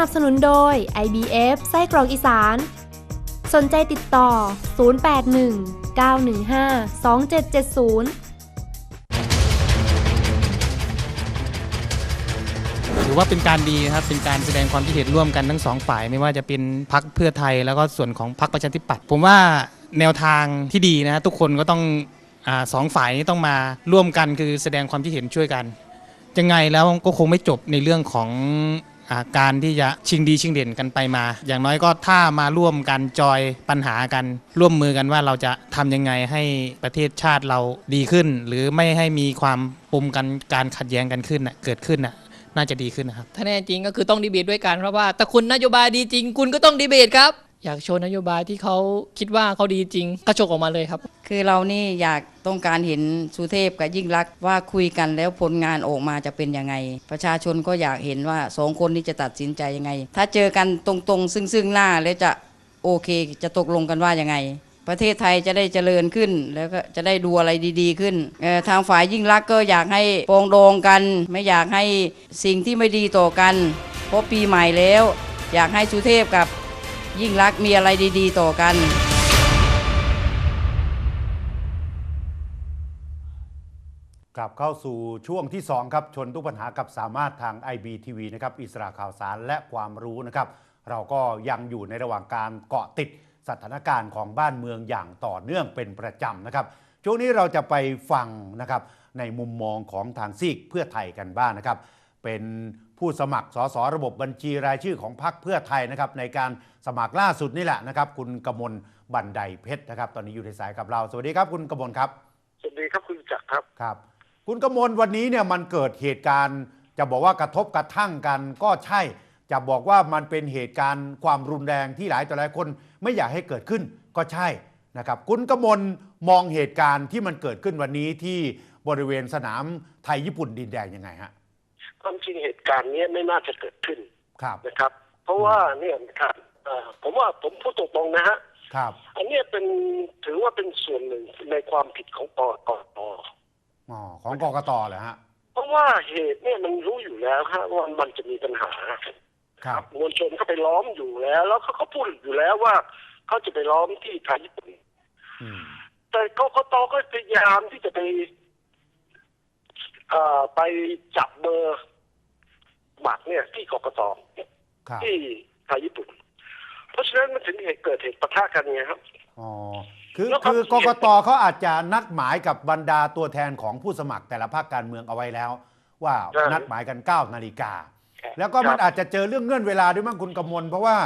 นับสนุนโดย IBF ไส้กรอกอีสาน สนใจติดต่อ 081 915 2770ถือว่าเป็นการดีนะครับ เป็นการแสดงความคิดเห็นร่วมกันทั้งสองฝ่าย ไม่ว่าจะเป็นพักเพื่อไทยแล้วก็ส่วนของพักประชาธิปัตย์ ผมว่าแนวทางที่ดีนะทุกคนก็ต้องอสองฝ่ายนี้ต้องมาร่วมกันคือแสดงความคิดเห็นช่วยกัน ยังไงแล้วก็คงไม่จบในเรื่องของ การที่จะชิงดีชิงเด่นกันไปมา อย่างน้อยก็ถ้ามาร่วมกันจอยปัญหากัน ร่วมมือกันว่าเราจะทำยังไงให้ประเทศชาติเราดีขึ้น หรือไม่ให้มีความปมกันการขัดแย้งกันขึ้นเกิดขึ้นน่าจะดีขึ้นนะครับ ถ้าแน่จริงก็คือต้องดีเบตด้วยกันเพราะว่าแต่คุณนโยบายดีจริง คุณก็ต้องดีเบตครับ อยากโชว์นโยบายที่เขาคิดว่าเขาดีจริงก็โชว์ออกมาเลยครับ คือเรานี่อยากต้องการเห็นสุเทพกับยิ่งรักว่าคุยกันแล้วผลงานออกมาจะเป็นยังไง ประชาชนก็อยากเห็นว่าสองคนนี้จะตัดสินใจยังไง ถ้าเจอกันตรงๆ ซึ่งซึ่งหน้าแล้วจะโอเคจะตกลงกันว่ายังไง ประเทศไทยจะได้เจริญขึ้น แล้วก็จะได้ดูอะไรดี ๆ ขึ้นทางฝ่ายยิ่งรักก็อยากให้ปรองดองกัน ไม่อยากให้สิ่งที่ไม่ดีต่อกันเพราะปีใหม่แล้ว อยากให้สุเทพกับ ยิ่งรักมีอะไรดีๆ ต่อกันกลับเข้าสู่ช่วงที่ 2 ครับ ชนทุกปัญหากับสามารถทาง IBTV นะครับอิสระข่าวสารและความรู้นะครับ เราก็ยังอยู่ในระหว่างการเกาะติดสถานการณ์ของบ้านเมืองอย่างต่อเนื่องเป็นประจำนะครับ ช่วงนี้เราจะไปฟังนะครับในมุมมองของทางซีกเพื่อไทยกันบ้างนะครับ เป็นผู้สมัครสสระบบบัญชีรายชื่อของพรรคเพื่อไทยนะครับในการสมัครล่าสุดนี่แหละนะครับ คุณกมลบันไดเพชรนะครับ ตอนนี้อยู่ในสายกับเรา สวัสดีครับคุณกมลครับ สวัสดีครับคุณจักรครับครับ คุณกมลวันนี้เนี่ยมันเกิดเหตุการณ์ จะบอกว่ากระทบกระทั่งกันก็ใช่ จะบอกว่ามันเป็นเหตุการณ์ความรุนแรงที่หลายต่อหลายคนไม่อยากให้เกิดขึ้นก็ใช่นะครับ คุณกมลมองเหตุการณ์ที่มันเกิดขึ้นวันนี้ที่บริเวณสนามไทยญี่ปุ่นดินแดงยังไงฮะ ความจริงเหตุการณ์เนี้ยไม่น่าจะเกิดขึ้นครับนะครับ เพราะว่าเนี่ยนะครับเอ่อผมว่าผมพูดตรงๆนะฮะครับอันเนี้ยเป็นถือว่าเป็นส่วนหนึ่งในความผิดของปกตอ๋อของกกตเหรอฮะ เพราะว่าเหตุเนี่ยมันรู้อยู่แล้วฮะว่ามันจะมีปัญหาครับมวลชนเขาไปล้อมอยู่แล้ว แล้วเขาก็พูดอยู่แล้วว่าเขาจะไปล้อมที่ไทยญี่ปุ่นอืมแต่กกตก็พยายามที่จะไปเอ่อไปจับเบอร์ หมักเนี่ยที่กกตครับที่ไทยญี่ปุ่น เพราะฉะนั้นมันถึงเหตุเกิดเหตุปะทะกันไงครับอ๋อคือแล้วก็คือกกตเขาอาจจะนัดหมายกับบรรดาตัวแทนของผู้สมัครแต่ละพรรคการเมืองเอาไว้แล้ว ว่านัดหมายกัน9นาฬิกาแล้วก็มันอาจจะเจอเรื่องเงื่อนเวลาด้วยมั้งคุณกำมลเพราะว่า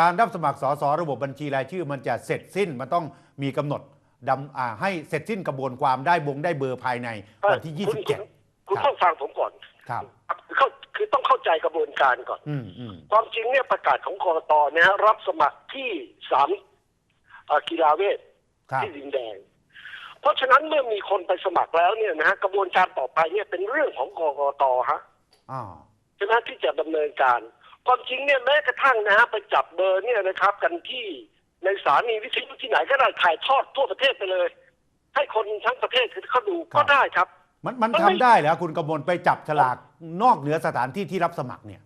การรับสมัครสสระบบบัญชีรายชื่อ มันจะเสร็จสิ้นมันต้องมีกำหนดดำอ่าให้เสร็จสิ้นกระบวนความได้บงได้เบอร์ภายในวันที่คุณคุณ27 คุณครับต้องฟังผมก่อนครับคือเข้า คือต้องเข้าใจกระบวนการก่อนอืมอืมความจริงเนี่ยประกาศของกรตเนี่ยฮะรับสมัครที่สามเอ่อกีฬาเวทครับที่ดินแดง เพราะฉะนั้นเมื่อมีคนไปสมัครแล้วเนี่ยนะฮะกระบวนการต่อไปเนี่ยเป็นเรื่องของกกตฮะอ๋อใช่ไหมที่จะดำเนินการ ความจริงเนี่ยแม้กระทั่งนะฮะไปจับเบอร์เนี่ยนะครับ กันที่ในสถานีวิทยุที่ไหนก็ได้ถ่ายทอดทั่วประเทศไปเลย ให้คนทั้งประเทศเขาดูก็ได้ครับ มันมันมันทำไม่ได้เหรอคุณกำมลไปจับฉลาก นอกเหนือสถานที่ที่รับสมัครเนี่ย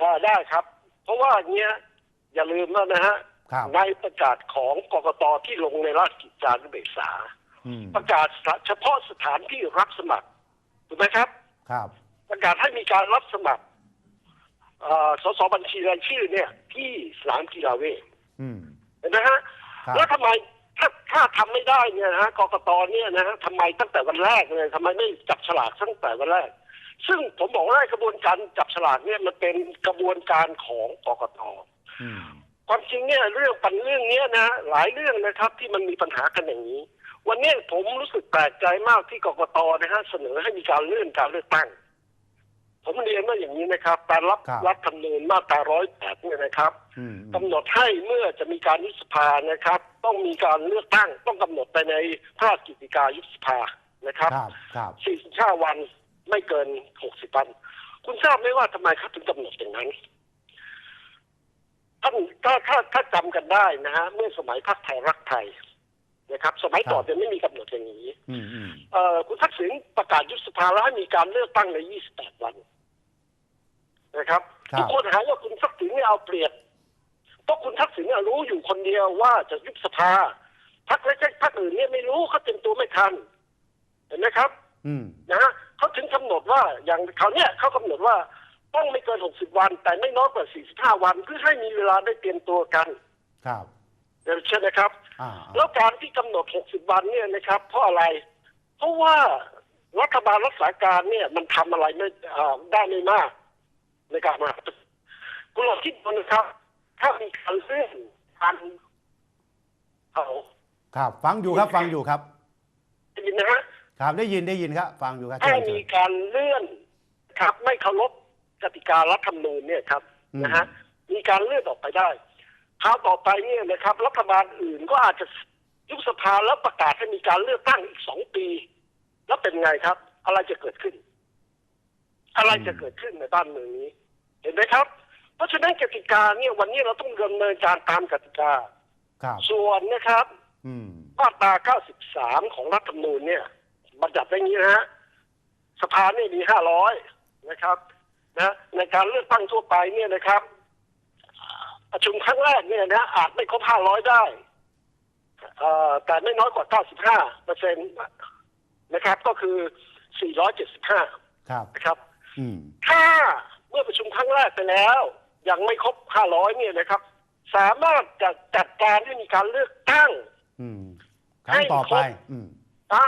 อ่าได้ครับ เพราะว่าเนี้ยอย่าลืมว่านะฮะครับในประกาศของกกตที่ลงในราชกิจจานุเบกษา อืมประกาศเฉพาะสถานที่รับสมัครถูกไหมครับ ครับ ประกาศให้มีการรับสมัครเอ่อสสบัญชีรายชื่อเนี่ย ที่สนามกีฬาเวทอืม เห็นไหมฮะครับ แล้วทำไมถ้าถ้าทำไม่ได้เนี่ยนะฮะกกตเนี่ยนะฮะทำไมตั้งแต่วันแรกเลยทำไมไม่จับฉลากตั้งแต่วันแรก ซึ่งผมบอกว่ากระบวนการจับฉลากเนี่ยมันเป็นกระบวนการของกกตอืมความจริงเนี่ยเรื่องปัญเรื่องเนี้ยนะหลายเรื่องนะครับที่มันมีปัญหากันอย่างนี้ วันเนี้ยผมรู้สึกแปลกใจมากที่กกตนะฮะเสนอให้มีการเลื่อนการเลือกตั้ง ผมเรียนว่าอย่างนี้นะครับการรับครับรัฐธรรมนูญมาตราร้อยแปดเนี่ยนะครับอืมกำหนดให้เมื่อจะมีการยุบสภานะครับ ต้องมีการเลือกตั้งต้องกำหนดไปในพระราชกิจกายุบสภานะครับครับครับ45วัน ไม่เกิน60วัน คุณทราบไหมว่าทำไมเขาถึงกำหนดอย่างนั้นท่านถ้าถ้าถ้าจำกันได้นะฮะเมื่อสมัยพรรคไทยรักไทยนะครับ สมัยก่อนจะไม่มีกำหนดอย่างนี้อืมอืมเอ่อคุณทักษิณประกาศยุบสภาแล้วให้มีการเลือกตั้งใน 28 วันนะครับครับทุกคนหาว่าคุณทักษิณเนี่ยเอาเปรียบเพราะคุณทักษิณเนี่ยรู้อยู่คนเดียวว่าจะยุบสภาพรรคเล็กๆพรรคอื่นเนี่ยไม่รู้เขาเตรียมตัวไม่ทันเห็นไหมครับอืมนะฮะ เขาถึงกำหนดว่าอย่างเขาเนี่ยเขากำหนดว่าต้องไม่เกิน 60 วัน แต่ไม่น้อยกว่า 45 วันเพื่อให้มีเวลาได้เตรียมตัวกัน ครับใช่ไหมครับอ่าแล้วการที่กำหนด 60 วันเนี่ยนะครับ เพราะอะไร เพราะว่ารัฐบาลรักษาการเนี่ยมันทำอะไรไม่อ่าได้ไม่มากในการมาคุณลองคิดดูนะครับ ถ้ามีการเลื่อนการเอาครับ ฟังอยู่ครับ ฟังอยู่ครับได้ยินนะฮะ ครับได้ยินได้ยินครับ ฟังอยู่ครับถ้าเชิญมีเชิญการเลื่อนครับ ไม่เคารพกติการัฐธรรมนูญเนี่ยครับอืมนะฮะมีการเลื่อนออกไปได้คราวต่อไปเนี่ยนะครับ รัฐบาลอื่นก็อาจจะยุบสภาแล้วประกาศให้มีการเลือกตั้งอีกสองปี แล้วเป็นไงครับ อะไรจะเกิดขึ้น อะไรจะเกิดขึ้นในบ้านเมืองนี้ เห็นไหมครับ เพราะฉะนั้นกติกาเนี่ยวันนี้เราต้องดำเนินการตามกติกาครับส่วนนะครับอืมมาตรา 93 ของรัฐธรรมนูญเนี่ย บัญญัติไว้อย่างนี้นะฮะสภาเนี่ยมี500นะครับนะในการเลือกตั้งทั่วไปเนี่ยนะครับประชุมครั้งแรกเนี่ยนะอาจไม่ครบ500ได้เอ่อแต่ไม่น้อยกว่า95เปอร์เซ็นต์นะครับ ก็คือ475ครับนะครับอืมถ้าเมื่อประชุมครั้งแรกไปแล้ว ยังไม่ครบ500เนี่ยนะครับ สามารถจะจัดการให้มีการเลือกตั้งอืมครั้งต่อไปอืมอ่า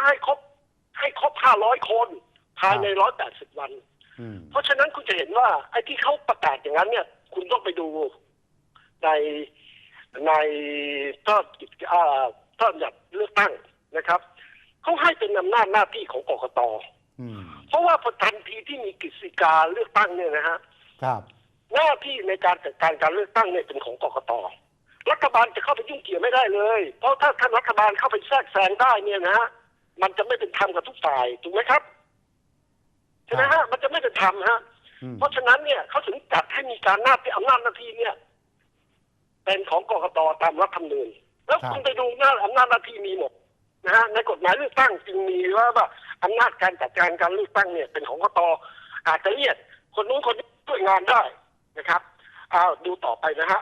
ให้ครบให้ครบ500คนภายใน180วันอืมเพราะฉะนั้นคุณจะเห็นว่า ไอ้ที่เขาประกาศอย่างนั้นเนี่ย คุณต้องไปดูในในต้นกิจอ่าต้นจัดเลือกตั้งนะครับเขาให้เป็นอำนาจหน้าที่ของกกตอืมเพราะว่าพอทันทีที่มีกฤษฎีกาเลือกตั้งเนี่ยนะฮะครับ หน้าที่ในการจัดการการเลือกตั้งเนี่ยเป็นของกกตรัฐบาลจะเข้าไปยุ่งเกี่ยวไม่ได้เลย เพราะถ้าท่านรัฐบาลเข้าไปแทรกแซงได้เนี่ยนะฮะ มันจะไม่เป็นธรรมกับทุกฝ่ายถูกไหมครับใช่ไหมฮะมันจะไม่เป็นธรรมฮะอืมเพราะฉะนั้นเนี่ยเขาถึงจัดให้มีการหน้าที่อำนาจหน้าที่เนี่ย เป็นของกกตตามรัฐธรรมนูญแล้วคุณไปดูหน้าอำนาจหน้าที่มีหมดนะฮะในกฎหมายเลือกตั้งจึงมีว่าว่าอำนาจการจัดการการเลือกตั้งเนี่ย เป็นของกกตอาจจะเรียกคนนู้นคนนี้ช่วยงานได้นะครับเอาดูต่อไปนะฮะ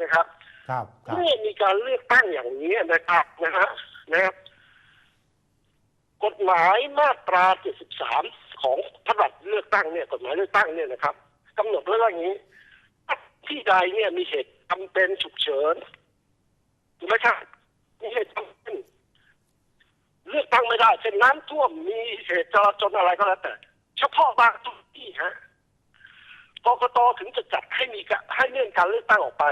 นะครับครับ ครับเมื่อมีการเลือกตั้งอย่างนี้นะครับนะฮะนะครับ กฎหมายมาตรา 73 ของพระราชเลือกตั้งเนี่ยกฎหมายเลือกตั้งเนี่ยนะครับกำหนดไว้ว่าอย่างนี้ ที่ใดเนี่ยมีเหตุจำเป็นฉุกเฉินถูกไหมครับมีเหตุจำเป็นเลือกตั้งไม่ได้เช่นน้ำท่วมมีเหตุจราจรอะไรก็แล้วแต่ เฉพาะบางทุกที่ฮะกกตถึงจะจัดให้มีกะให้เลื่อนการเลือกตั้งออกไป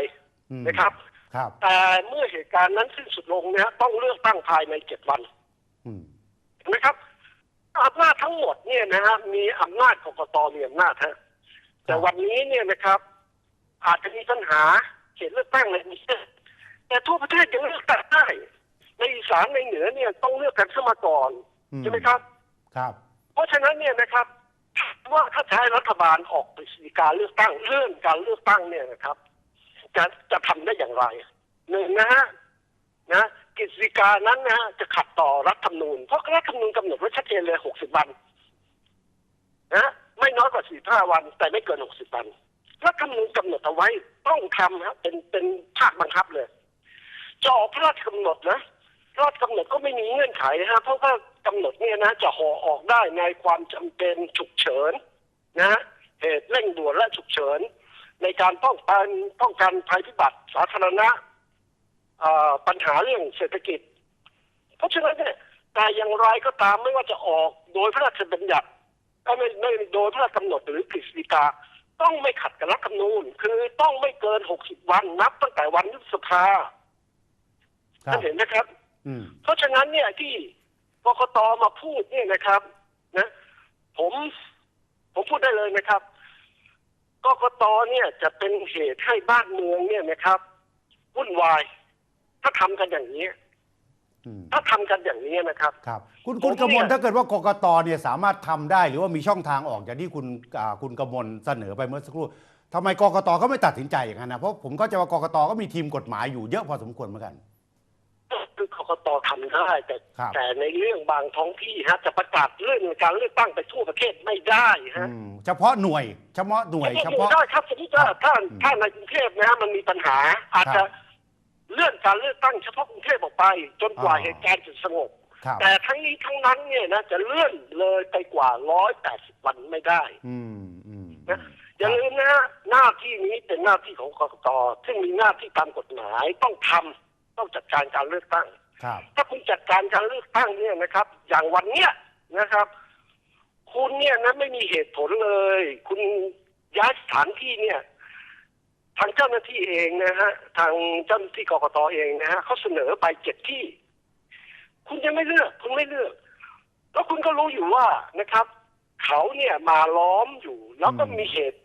อืมนะครับ ครับ แต่เมื่อเหตุการณ์นั้นสิ้นสุดลงเนี่ยต้องเลือกตั้งภายในเจ็ดวันอืมเห็ นไหมครับอำนาจทั้งหมดเนี่ยนะฮะมีอำนาจกกตมีอำนาจฮะแต่วันนี้เนี่ยนะครับ อาจจะมีปัญหาเขตเลือกตั้งอะไรนี้แต่ทั่วประเทศยังเลือกตั้งได้ในอีสานในเหนือเนี่ยต้องเลือกกันเข้ามาก่อนอืมใช่ไหมครับ ครับ เพราะฉะนั้นเนี่ยนะครับ ว่าถ้าใช้รัฐบาลออกกฤษฎีกาเลือกตั้งเลื่อนการเลือกตั้งเนี่ยนะครับ จะจะทำได้อย่างไรหนึ่งนะฮะนะ กฤษฎีกานั้นนะฮะจะขัดต่อรัฐธรรมนูญเพราะรัฐธรรมนูญกำหนดไว้ชัดเจนเลยหกสิบวันนะไม่น้อยกว่าสี่ห้าวัน แต่ไม่เกินหกสิบวันรัฐธรรมนูญกำหนดเอาไว้ต้องทำฮะเป็นเป็นภาคบังคับเลยจะออกพระราชกำหนดนะพระราชกำหนดก็ไม่มีเงื่อนไขนะฮะเพราะว่ากำหนดเนี่ยนะ จะห่อออกได้ในความจำเป็นฉุกเฉินนะเหตุเร่งด่วนและฉุกเฉิน ในการป้องกันป้องกันภัยพิบัติสาธารณะ ปัญหาเรื่องเศรษฐกิจ เพราะฉะนั้นเนี่ยแต่อย่างไรก็ตามไม่ว่าจะออกโดยพระราชบัญญัติก็ไม่ไม่โดยพระราชกำหนดหรือกฤษฎีกาต้องไม่ขัดกับรัฐธรรมนูญคือต้องไม่เกิน60วันนับตั้งแต่วันยุบสภาครัท่าบนเห็นไหมครับอืมเพราะฉะนั้นเนี่ยที่กกตมาพูดเนี่ยนะครับ นะ ผมผมพูดได้เลยนะครับกกตเนี่ยจะเป็นเหตุให้บ้านเมืองเนี่ยนะครับวุ่นวาย ถ้าทำกันอย่างนี้อืมถ้าทำกันอย่างนี้นะครับ ครับ คุณผมคุณกมลเนี่ยถ้าเกิดว่ากกตเนี่ยสามารถทำได้หรือว่ามีช่องทางออกอย่างที่คุณอ่าคุณกมลเสนอไปเมื่อสักครู่ทำไมกกตก็ไม่ตัดสินใจอย่างนั้นนะเพราะผมก็จะว่ากกตก็มีทีมกฎหมายอยู่เยอะพอสมควรเหมือนกันคือกกตทำได้แต่ครับแต่ในเรื่องบางท้องที่ฮะจะประกาศเรื่องการเลือกตั้งไปทั่วประเทศไม่ได้ฮะอืมเฉพาะหน่วย เฉพาะหน่วยเฉเฉพาะพาะได้ครับสมมติว่าครับถ้าอืมถ้าในกรุงเทพนะฮะมันมีปัญหา อาจครัจะบ เลื่อนการเลือกตั้งเฉพาะกรุงเทพออกไป จนกว่าอ๋อเหตุการณ์จะสงบ ครับแต่ทั้งนี้ทั้งนั้นเนี่ยนะจะเลื่อนเลยไปกว่า 180 วันไม่ได้ อืมอืมนะอย่าลืมนะฮะหน้าที่นี้เป็นหน้าที่ของกกตซึ่งมีหน้าที่ตามกฎหมายต้องทำต้องจัดการการเลือกตั้ง ครับ ถ้าคุณจัดการการเลือกตั้งเนี่ยนะครับ อย่างวันเนี้ยนะครับ คุณเนี่ยนะไม่มีเหตุผลเลย คุณย้ายสถานที่เนี่ย ทางเจ้าหน้าที่เองนะฮะทางเจ้าหน้าที่กกตเองนะฮะเขาเสนอไปเจ็ดที่ คุณจะไม่เลือกคุณไม่เลือก แล้วคุณก็รู้อยู่ว่านะครับ เขาเนี่ยมาล้อมอยู่ แล้วก็อืมมีเหตุ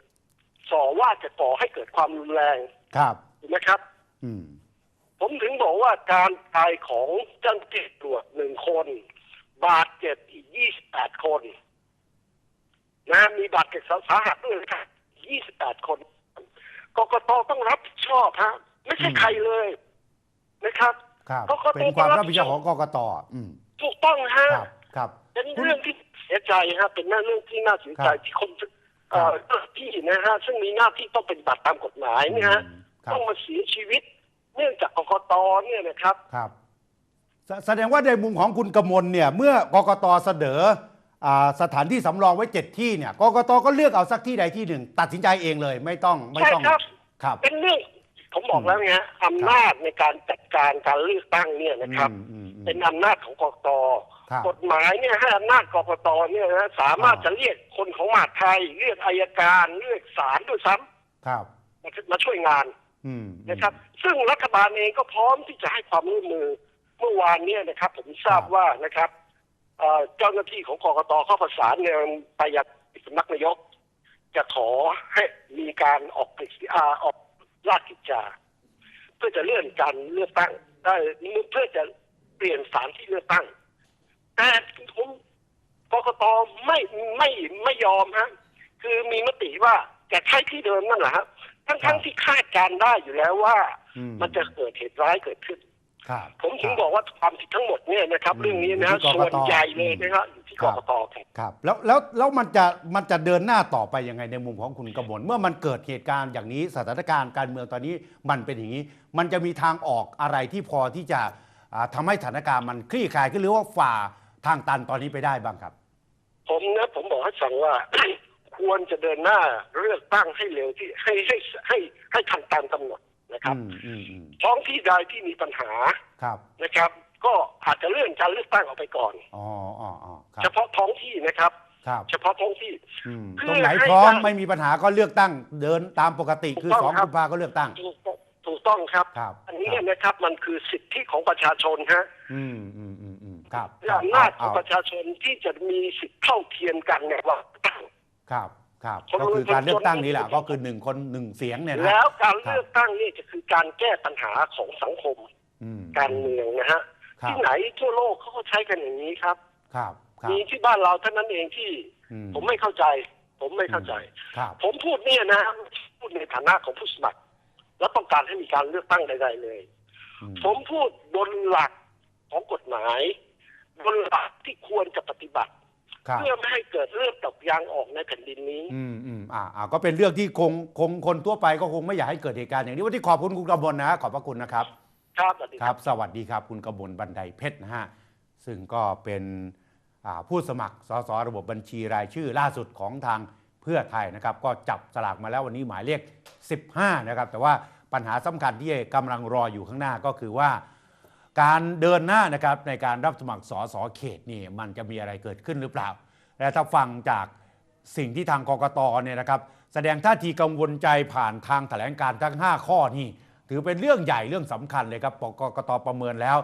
ส่อว่าจะก่อให้เกิดความรุนแรงครับถูกไหมครับ อืม ผมถึงบอกว่าการตายของเจ้าหน้าที่ตำรวจหนึ่งคน บาดเจ็บอีกยี่สิบแปดคนนะมีบาดเจ็บสาหัสด้วยนะครับยี่สิบแปดคน กกตต้องรับผิดชอบฮะไม่ใช่อืมใครเลยนะครับครับกกตเป็นความรับผิดชอบของกกตอืมถูกต้องฮะครับครับ เป็นเรื่องที่เสียใจฮะเป็นเรื่องที่น่าเสียใจครับที่คนเอ่อเจ้าหน้าที่นะฮะซึ่งมีหน้าที่ต้องปฏิบัติตามกฎหมายเนี่ยฮะอืมครับต้องมาเสียชีวิต เนื่องจากกกตเนี่ยนะครับครับ แสแสดงว่าในมุมของคุณกมลเนี่ย เมื่อกกตเสนออ่า สถานที่สำรองไว้เจ็ดที่เนี่ยกกตก็เลือกเอาสักที่ใดที่หนึ่ง ตัดสินใจเองเลยไม่ต้องไม่ใช่ต้องครับ ครับ เป็นเรื่องผมบอกแล้วไงฮะอำนาจในการจัดการการเลือกตั้งเนี่ยนะครับ อืมอืมอืมเป็นอำนาจของกกตครับ กฎหมายเนี่ยให้อำนาจกกตเนี่ยนะสามารถอ่าจะเรียกคนของมหาดไทย เรียกอายการเรียกศาลด้วยซ้ำครับมามาช่วยงานอืมนะครับ ซึ่งรัฐบาลเองก็พร้อมที่จะให้ความร่วมมือเมื่อวานเนี่ยนะครับ ผมทราบว่านะครับ เอ่อเจ้าหน้าที่ของกกตเข้าประสานเนี่ยไปยังสำนักนายก จะขอให้มีการออกกฤษฎีอาออกราชกิจจาเพื่อจะเลื่อนการเลือกตั้งได้เพื่อจะเปลี่ยนสถานที่เลือกตั้ง แต่ผมกกตไม่ไม่ไม่ยอมฮะคือมีมติว่าจะใช้ที่เดิมนั่นแหละครับทั้งทั้งที่คาดการณ์ได้อยู่แล้วว่าอืมันจะเกิดเหตุร้ายเกิดขึ้นครับ ผมถึงบอกว่าความผิดทั้งหมดเนี่ยนะครับอืมเรื่องนี้นะอยู่ที่กกตส่วนใหญ่เลยนะครับอยู่ที่คกรับกตครับครับแล้วแล้วแล้วมันจะมันจะเดินหน้าต่อไปยังไงในมุมของคุณกมลเมื่อมันเกิดเหตุการณ์อย่างนี้สถานการณ์การเมืองตอนนี้มันเป็นอย่างนี้ มันจะมีทางออกอะไรที่พอที่จะอ่าทำให้สถานการณ์มันคลี่คลายขึ้นหรือว่าฝ่าทางตันตอนนี้ไปได้บ้างครับ ผมนะผมบอกให้ฟังว่าควรจะเดินหน้าเลือกตั้งให้เร็วที่ให้ให้ให้ให้ทันตามกำหนด นะครับอืมอืมอืมท้องที่ใดที่มีปัญหาครับนะครับ ก็อาจจะเลื่อนการเลือกตั้งออกไปก่อนอ๋ออ๋ออ๋อครัเฉบพาะท้องที่นะครับครับเฉพาะท้องที่อืมเพื่อตรงไหนให้พร้อมได้ไม่มีปัญหาก็เลือกตั้ง เดินตามปกติคือถูกต้สอองงครับกุมภาก็เลือกตั้งถูกต้องถูกต้องครับครับ อันนี้ครับนะครับมันคือสิทธิของประชาชนฮะอืมอืมอืมอืมครับและอำนาจของเประชาชนที่จะมีสิทธิเท่าเทียมกันในวันเลือกตั้งครับ ครับคนก็คือคนการเลือกตั้งคนนี่แหละคนก็คือหนึ่งคนหนึ่งเสียงเนี่ยนะแล้วการครับเลือกตั้งนี่จะคือการแก้ปัญหาของสังคมอืมการเมืองนะฮะครับที่ไหนทั่วโลกเขาก็ใช้กันอย่างนี้ครับ ครับครับมีที่บ้านเราเท่านั้นเองที่อืผมไม่เข้าใจ ผมไม่เข้าใจครับผมพูดเนี่ยนะพูดในฐานะของผู้สมัคร และต้องการให้มีการเลือกตั้งใดๆเลยอืมผมพูดบนหลักของกฎหมายบนหลักที่ควรจะปฏิบัติครับ เพื่อไม่ให้เกิดเลือดตกยางออกในแผ่นดินนี้ อืมอืมอ่าอ่าก็เป็นเรื่องที่คงคงคนทั่วไปก็คงไม่อยากให้เกิดเหตุการณ์อย่างนี้วันที่ขอบคุณคุณกำมลนะ ขอบพระคุณนะครับ ครับสวัสดีคครัรับบสวัสดีครับ คุณกมลบันไดเพชรนะฮะซึ่งก็เป็นอ่าผู้สมัครสสระบบบัญชีรายชื่อล่าสุดของทางเพื่อไทยนะครับ ก็จับสลากมาแล้ววันนี้หมายเลข 15 นะครับ แต่ว่าปัญหาสำคัญที่กำลังรออยู่ข้างหน้าก็คือว่า การเดินหน้านะครับในการรับสมัครสสเขตนี่มันจะมีอะไรเกิดขึ้นหรือเปล่า และถ้าฟังจากสิ่งที่ทางกกตเนี่ยนะครับ แสดงท่าทีกังวลใจผ่านทางแถลงการทั้ง 5 ข้อนี่ถือเป็นเรื่องใหญ่เรื่องสำคัญเลยครับกกตประเมินแล้ว